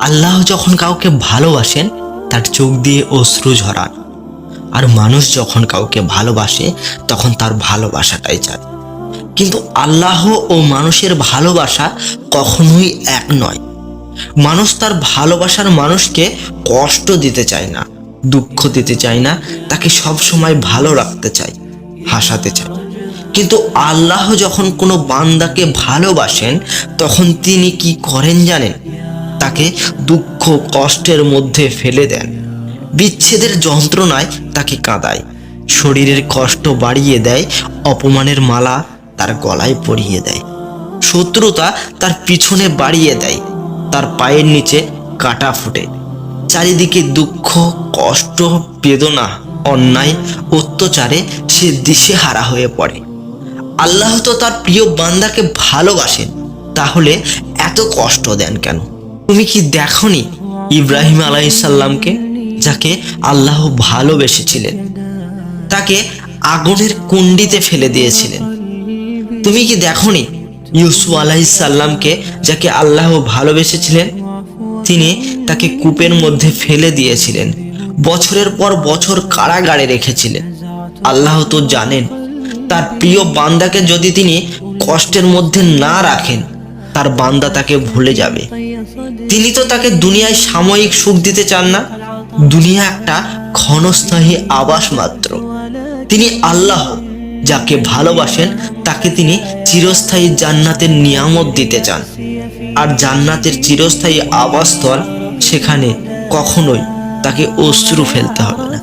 আল্লাহ যখন কাউকে ভালোবাসেন, তার চোখ দিয়ে অশ্রু ঝরান। আর মানুষ যখন কাউকে ভালোবাসে, তখন তার ভালোবাসাটাই চায়। কিন্তু আল্লাহ ও মানুষের ভালোবাসা কখনোই এক নয়। মানুষ তার ভালোবাসার মানুষকে কষ্ট দিতে চায় না, দুঃখ দিতে চায় না, তাকে সব সময় ভালো রাখতে চায়, হাসাতে চায়। কিন্তু আল্লাহ যখন কোনো বান্দাকে ভালোবাসেন, তখন তিনি কি করেন জানেন? তাকে দুঃখ কষ্টের মধ্যে ফেলে দেন। বিচ্ছেদের যন্ত্রণায় তাকে কাঁদায়। শরীরের কষ্ট বাড়িয়ে দেয়, অপমানের মালা তার গলায় পরিয়ে দেয়। শত্রুতা তার পিছনে বাড়িয়ে দেয়, তার পায়ের নিচে কাটা ফুটে। চারিদিকে দুঃখ, কষ্ট, বেদনা, অন্যায়, অত্যাচারে সে দিশেহারা হয়ে পড়ে। আল্লাহ তো তার প্রিয় বান্দাকে ভালোবাসেন, তাহলে এত কষ্ট দেন কেন? তুমি কি দেখনি ইব্রাহিম আলাইসাল্লামকে যাকে আল্লাহ ভালোবেসেছিলেন? তাকে আগুনের কুণ্ডিতে ফেলে দিয়েছিলেন। তুমি কি দেখনি ইউসুফ আলাইসাল্লামকে যাকে আল্লাহ ভালোবেসেছিলেন? তিনি তাকে কূপের মধ্যে ফেলে দিয়েছিলেন। বছরের পর বছর কারাগারে রেখেছিলেন। আল্লাহ তো জানেন, তার প্রিয় বান্দাকে যদি তিনি কষ্টের মধ্যে না রাখেন তার বান্দা তাকে ভুলে যাবে। তিনি তো তাকে দুনিয়ায় সাময়িক সুখ দিতে চান না। দুনিয়া একটা ক্ষণস্থায়ী আবাস মাত্র। তিনি আল্লাহ, যাকে ভালোবাসেন, তাকে তিনি চিরস্থায়ী জান্নাতের নিয়ামত দিতে চান। আর জান্নাতের চিরস্থায়ী আবাসস্থল সেখানে কখনোই তাকে অশ্রু ফেলতে হবে না।